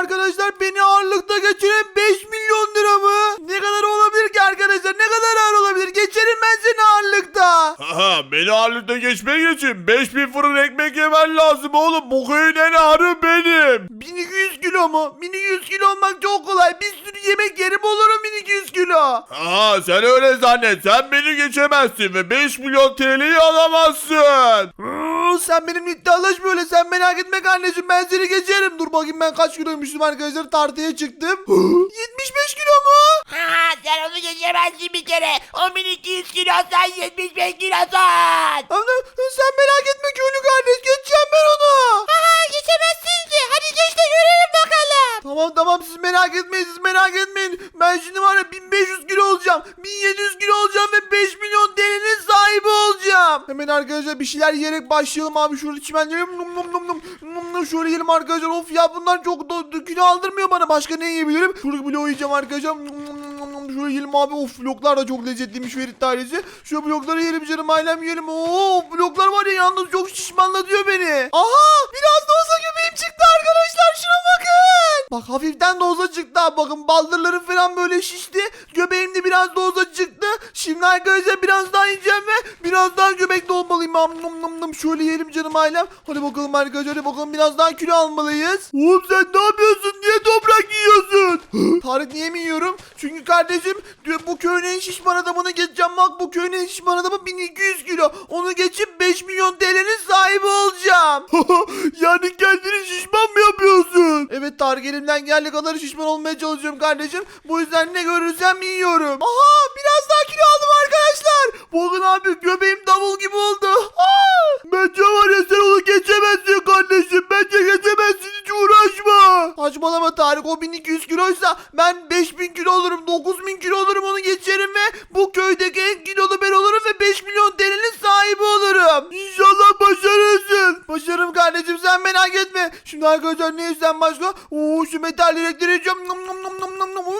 arkadaşlar beni ağırlıkta geçiren 5 milyon lira mı? Ne kadar olabilir ki arkadaşlar? Ne kadar ağır olabilir? Geçerim ben seni ağırlıkta. Aha beni ağırlıkta geçmek için 5000 fırın ekmek yemen lazım oğlum. Bu köyün en ağrı benim. 1200 kilo mu? 1200 kilo olmak çok kolay. Bir sürü yemek yerim olurum 1200 kilo. Aha sen öyle zannet. Sen beni geçemezsin ve 5 milyon TL'yi alamazsın. Hıı, sen benimle iddialaş böyle. Sen merak etme kardeşim. Ben seni geçerim. Dur bakayım ben kaç kiloymuşum arkadaşlar. Tartıya çıktım. Hı, 75 kilo mu? Ha, sen onu geçemezsin bir kere. O 1200 kilo sen 75 kilosun. Ama sen merak etme köylü kardeş. Geçeceğim ben onu. Ha, geçemezsin ki. Hadi geç de görelim bakalım. Tamam tamam siz merak etmeyin siz merak etmeyin. Ben şimdi var ya 1500 kilo olacağım. 1700 kilo olacağım ve 5 milyon TL'nin sahibi olacağım. Hemen arkadaşlar bir şeyler yiyerek başlayalım abi. Şöyle çimenleyelim. Num num num num. Num num şöyle yiyelim arkadaşlar. Of ya bunlar çok do- kilo aldırmıyor bana. Başka ne yiyebilirim? Şöyle bloğu yiyeceğim arkadaşlar. Num num Şöyle yiyelim abi. Of bloklar da çok lezzetliymiş Ferit tanesi. Şu blokları yiyelim canım ailem yiyelim. Oo bloklar var ya yalnız çok şişmanlatıyor beni. Aha biraz da olsa göbeğim çıktı arkadaşlar. Şuna bakın. Bak hafiften de çıktı. Bakın baldırlarım falan böyle şişti. Göbeğim de biraz da çıktı. Şimdi arkadaşlar biraz daha yiyeceğim ve biraz daha göbekli olmalıyım. Am, num, num, num. Şöyle yiyelim canım ailem. Hadi bakalım arkadaşlar hadi bakalım biraz daha kilo almalıyız. Oğlum sen ne yapıyorsun? Niye toprak yiyorsun? Tarık niye mi yiyorum? Çünkü kardeşim diyor, bu köyün en şişman adamını geçeceğim. Bak bu köyün en şişman adamı 1200 kilo. Onu geçip 5 milyon TL'nin sahibi olacağım. yani kendini şişman mı yapıyorsun? Evet Tarık elimden geldiği kadar şişman olmaya çalışıyorum kardeşim. Bu yüzden ne görürsem yiyorum. Aha biraz daha kilo aldım arkadaşlar. Bakın abi göbeğim davul gibi oldu. Şimdi arkadaşlar ne yüzden başka? Oo şu metal direkleri yiyeceğim. Nom nom nom nom nom nom.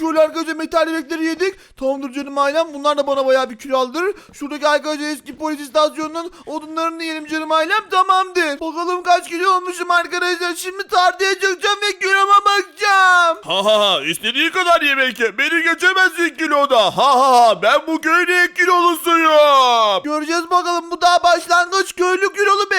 Şöyle arkadaşlar metal direkleri yedik. Tamamdır canım ailem. Bunlar da bana bayağı bir kilo aldırır. Şuradaki arkadaşlar eski polis istasyonunun odunlarını yiyelim canım ailem. Tamamdır. Bakalım kaç kilo olmuşum arkadaşlar. Şimdi tartıya çıkacağım ve kiloma bakacağım. Ha ha ha istediği kadar yemek ye. Beni geçemezsin kiloda. Ha ha ha ben bu köyün en kilolusuyum. Göreceğiz bakalım bu daha başlangıç köylü kilolu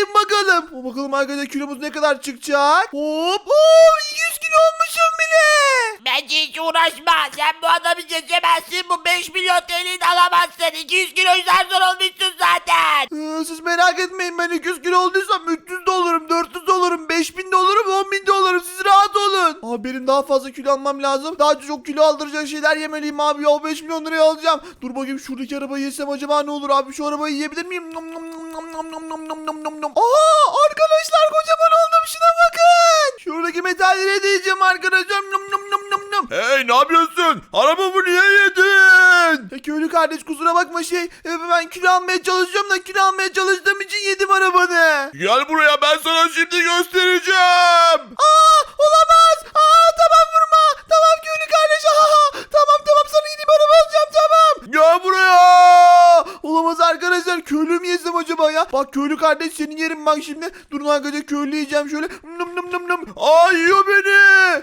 bekleyin bakalım. Bakalım arkadaşlar kilomuz ne kadar çıkacak. Hop. Oo, 100 kilo olmuşum bile. Bence hiç uğraşma. Sen bu adamı geçemezsin. Bu 5 milyon TL'yi de alamazsın. 200 kilo zar zor olmuşsun zaten. Ee, siz merak etmeyin ben 200 kilo olduysam 300 de olurum, 400 de olurum, 5000 de olurum, 10 bin de olurum. Siz rahat olun. Abi benim daha fazla kilo almam lazım. Daha çok kilo aldıracak şeyler yemeliyim abi. Ya 5 milyon liraya alacağım. Dur bakayım şuradaki arabayı yesem acaba ne olur abi? Şu arabayı yiyebilir miyim? Nom nom nom nom nom nom nom nom nom nom nom. Aa arkadaşlar kocaman oldum şuna bakın. Şuradaki metalleri de yiyeceğim arkadaşlar. Nom nom nom nom nom. Hey ne yapıyorsun? Arabamı niye yedin? E, köylü kardeş kusura bakma şey. e, ben kilo almaya çalışıyorum da kilo almaya çalıştığım için yedim arabanı. Gel buraya ben sana şimdi göstereceğim. Aa olamaz. Aa tamam vurma. Tamam köylü kardeş. Aa, tamam tamam sana yeni bir araba alacağım tamam. Gel buraya. Olamaz arkadaşlar köylü mü yesem acaba ya? Bak köylü kardeş senin yerim bak şimdi. Durun arkadaşlar köylü yiyeceğim şöyle. Nım nım nım nım. Aa yiyor beni.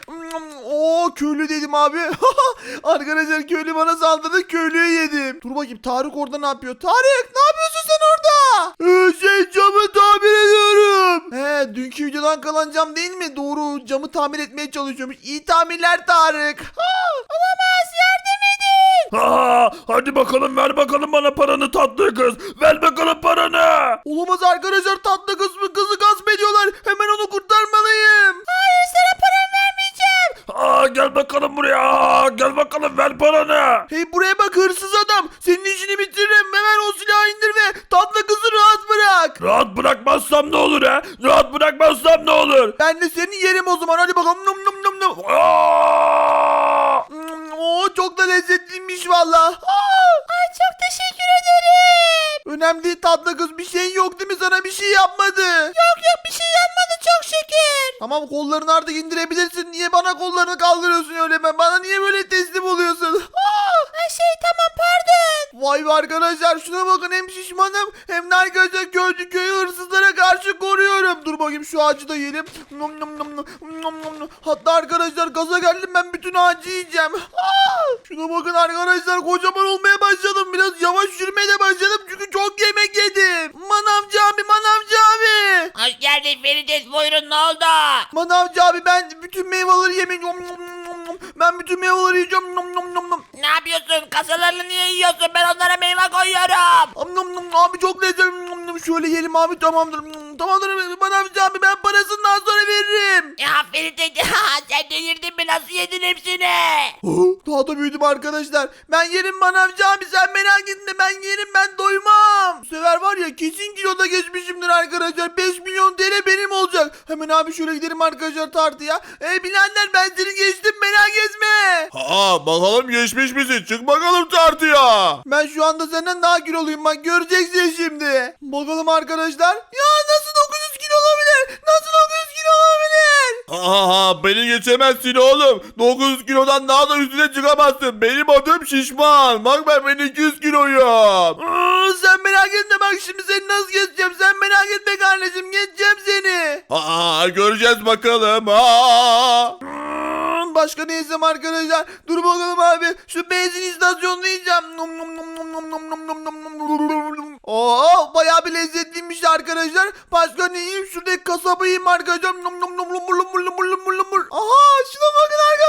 Oo köylü dedim abi. arkadaşlar köylü bana saldırdı köylüyü yedim. Dur bakayım Tarık orada ne yapıyor? Tarık ne yapıyorsun sen orada? Ee, camı tamir ediyorum. He dünkü videodan kalan cam değil mi? Doğru camı tamir etmeye çalışıyormuş. İyi tamirler Tarık. Olamaz yardım Ha, hadi bakalım ver bakalım bana paranı tatlı kız. Ver bakalım paranı. Olamaz arkadaşlar tatlı kız mı kızı gasp ediyorlar. Hemen onu kurtarmalıyım. Hayır sana param vermeyeceğim. Aa, gel bakalım buraya. Aa, Gel bakalım ver paranı. Hey buraya bak hırsız adam. Senin işini bitiririm. Hemen o silahı indir ve tatlı kızı rahat bırak. Rahat bırakmazsam ne olur ha? Rahat bırakmazsam ne olur? Ben de seni yerim o zaman. Hadi bakalım. Num num num num. Aa! Oo çok da lezzetliymiş valla. Ay çok teşekkür ederim. Önemli tatlı kız. Bir şeyin yok değil mi? Sana bir şey yapmadı. Yok yok bir şey yapmadı çok şükür. Tamam kollarını artık indirebilirsin. Niye bana kollarını kaldırıyorsun öyle ben? Bana niye böyle teslim oluyorsun? şey tamam pardon. Vay be arkadaşlar şuna bakın hem şişmanım hem de arkadaşlar köylü köyü hırsızlara karşı koruyorum. Dur bakayım şu ağacı da yiyelim. Nom nom nom nom nom nom. Hatta arkadaşlar gaza geldim ben bütün ağacı yiyeceğim. Aa! Şuna bakın arkadaşlar kocaman olmaya başladım. Biraz yavaş yürümeye de başladım çünkü çok yemek yedim. Manavcı abi manavcı abi. Hoş geldin Ferides buyurun ne oldu? Manavcı abi ben bütün meyveleri yemek Nom nom nom Ben bütün meyveleri yiyeceğim. Nom nom nom nom. Ne yapıyorsun? Kasalarını niye yiyorsun? Ben onlara meyve koyuyorum. Am nom nom abi çok lezzetli. Nom nom şöyle yiyelim abi tamamdır. Nom, Tamamdır manavcı abi ben parasını daha sonra veririm. Ya Ferides sen delirdin mi? Nasıl yedin hepsini? Daha da büyüdüm arkadaşlar. Ben yerim manavcı abi sen merak etme ben yerim ben doymam. Bu sefer var ya kesin kiloda geçmişimdir arkadaşlar. 5 milyon TL benim olacak. Hemen abi şöyle gidelim arkadaşlar tartıya. Ey bilenler ben seni geçtim merak etme. Ha bakalım geçmiş misin? Çık bakalım tartıya. Ben şu anda senden daha kiloluyum bak göreceksin şimdi. Bakalım arkadaşlar. Ya nasıl 900 kilo olabilir? Nasıl 900 kilo olabilir? Ha ha beni geçemezsin oğlum. 900 kilodan daha da üstüne çıkamazsın. Benim adım şişman. Bak ben ben 200 kiloyum. Aa, sen merak etme bak şimdi seni nasıl geçeceğim. Sen merak etme kardeşim geçeceğim seni. Ha göreceğiz bakalım. Hmm, Başka ne yiyeceğim arkadaşlar? Dur bakalım abi. Şu benzin istasyonunu yiyeceğim. Nom nom nom nom nom nom nom nom nom nom nom. Oo bayağı bir lezzetliymiş arkadaşlar. Başka ne yiyeyim? Şuradaki kasabı yiyeyim arkadaşlar. Nom nom Aha şuna bakın arkadaşlar.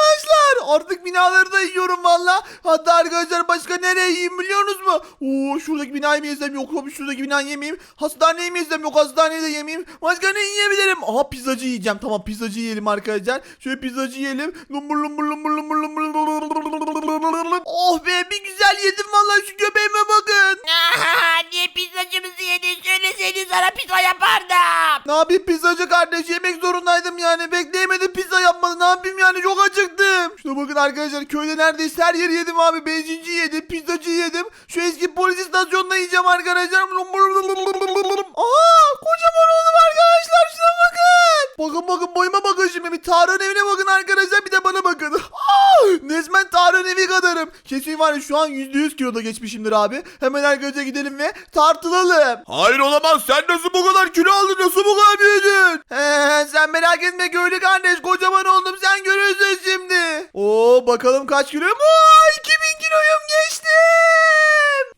Artık binaları da yiyorum valla. Hatta arkadaşlar başka nereye yiyeyim biliyorsunuz mu? Oo şuradaki binayı mı yesem yok abi şuradaki binayı yemeyeyim. Hastaneyi mi yesem yok hastaneyi de yemeyeyim. Başka ne yiyebilirim? Aha pizzacı yiyeceğim. Tamam pizzacı yiyelim arkadaşlar. Şöyle pizzacı yiyelim. Lumbur lumbur lumbur lumbur lumbur lumbur. Oh be bir güzel yedim vallahi şu göbeğime bakın. niye pizzacımızı yedin? Söyleseydin sana pizza yapardım. Ne yapayım pizzacı kardeş yemek zorundaydım yani. Bekleyemedim pizza yapmadı. Ne yapayım yani çok acıktım. Şuna bakın arkadaşlar köyde neredeyse her yeri yedim abi. Benzinci yedim, pizzacı yedim. Şu eski polis istasyonuna yiyeceğim arkadaşlar. Aa kocaman oldum arkadaşlar şuna bakın. Bakın bakın boyuma bakın şimdi. Bir Tarık'ın evine bakın arkadaşlar bir de bana bakın. Resmen Tarık'ın evi kadarım. Kesin var ya şu an %100 kiloda geçmişimdir abi. Hemen arkadaşlar gidelim ve tartılalım. Hayır olamaz. Sen nasıl bu kadar kilo aldın? Nasıl bu kadar büyüdün? He, sen merak etme köylü kardeş kocaman oldum sen görürsün şimdi. Oo bakalım kaç kiloyum? Oo 2000 kiloyum geçtim.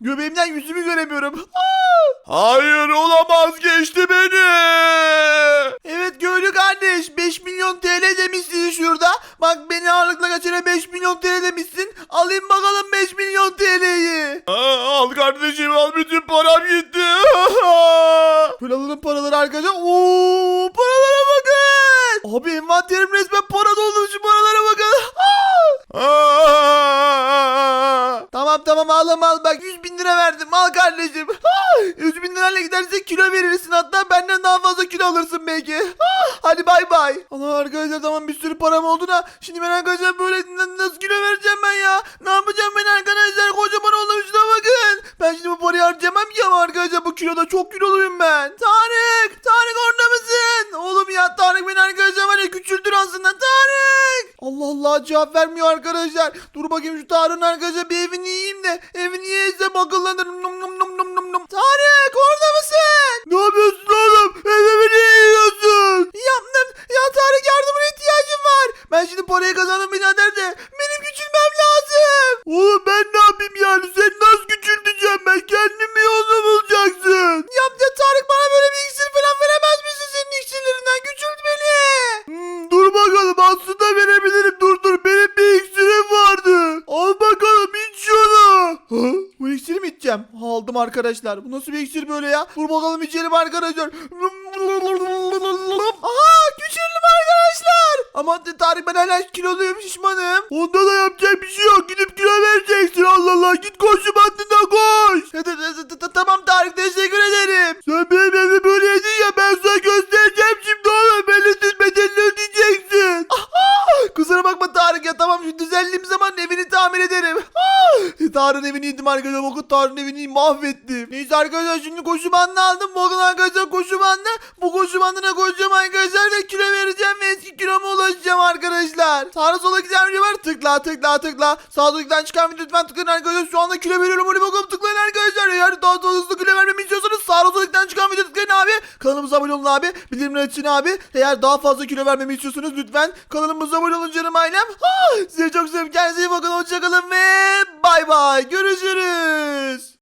Göbeğimden yüzümü göremiyorum. Aa! Hayır olamaz. Geçti beni. Evet köylü kardeş 5 milyon TL demişsin şurada. Bak beni ağırlıkla kaçıran 5 milyon TL demişsin. Alayım bakalım 5 milyon TL'yi. Aa, al kardeşim al bütün param gitti. Böyle alalım paraları arkadaşlar. Oo paralara bakın. Abi envanterim resmen para doldu şu paralara bakın. Tamam tamam ağlama al bak 100 bin lira verdim al kardeşim. Ah, 100 bin lirayla gidersen kilo verirsin hatta benden daha fazla kilo alırsın belki. Ah, Hadi bay bay. Allah arkadaşlar tamam bir sürü param oldu da şimdi ben arkadaşlar böyle nasıl kilo vereceğim ben ya? Ne yapacağım ben arkadaşlar kocaman oldum şuna bakın. Ben şimdi bu parayı harcayamam ki ama arkadaşlar bu kiloda çok kiloluyum ben. Tarık Tarık orada mısın? Oğlum ya Tarık beni arkadaşlar var ya küçültür aslında Tarık. Allah Allah cevap vermiyor arkadaşlar. Dur bakayım şu Tarık'ın arkadaşlar bir evini yiyeyim de evini yiyesem akıllanırım. Num num num. Tarık orada mısın? Ne yapıyorsun oğlum? Evimi niye yiyorsun? Yaptım. Ya Tarık yardımına ihtiyacım var. Ben şimdi parayı kazandım birader de benim küçülmem lazım. Oğlum ben ne yapayım yani? Sen nasıl küçülteceğim ben? Kendim arkadaşlar. Bu nasıl bir iksir böyle ya? Dur bakalım içelim arkadaşlar. Aha küçüldüm arkadaşlar. Ama Tarık ben hala kiloluyum şişmanım. Onda da yapacak bir şey yok. Gidip kilo vereceksin Allah Allah. Git koşu bandına koş. Tamam Tarık teşekkür ederim. Sen benim evimi böyle yedin ya ben sana göstereceğim şimdi oğlum. Beni bedelini ödeyeceksin. Kusura bakma Tarık ya tamam düzenlediğim zaman evini tamir ederim. Tarık'ın evini yedim arkadaşlar. Bakın Tarık'ın evini mahvettim. Neyse arkadaşlar şimdi koşu bandını aldım. Bakın arkadaşlar koşu bandı. Bu koşu bandına koşacağım arkadaşlar ve kilo vereceğim ve eski 2 kiloma ulaşacağım arkadaşlar. Sağda sola giden video var. Tıkla tıkla tıkla. Sağda giden çıkan video lütfen tıklayın arkadaşlar. Şu anda kilo veriyorum. Hadi bakalım tıklayın arkadaşlar. Eğer daha da hızlı kilo vermemi istiyorsanız sağda sola çıkan video tıklayın abi. Kanalımıza abone olun abi. Bildirimleri açın abi. Eğer daha fazla kilo vermemi istiyorsanız lütfen kanalımıza abone olun canım ailem. Size çok seviyorum. Kendinize iyi bakın. Hoşçakalın ve Görüşürüz.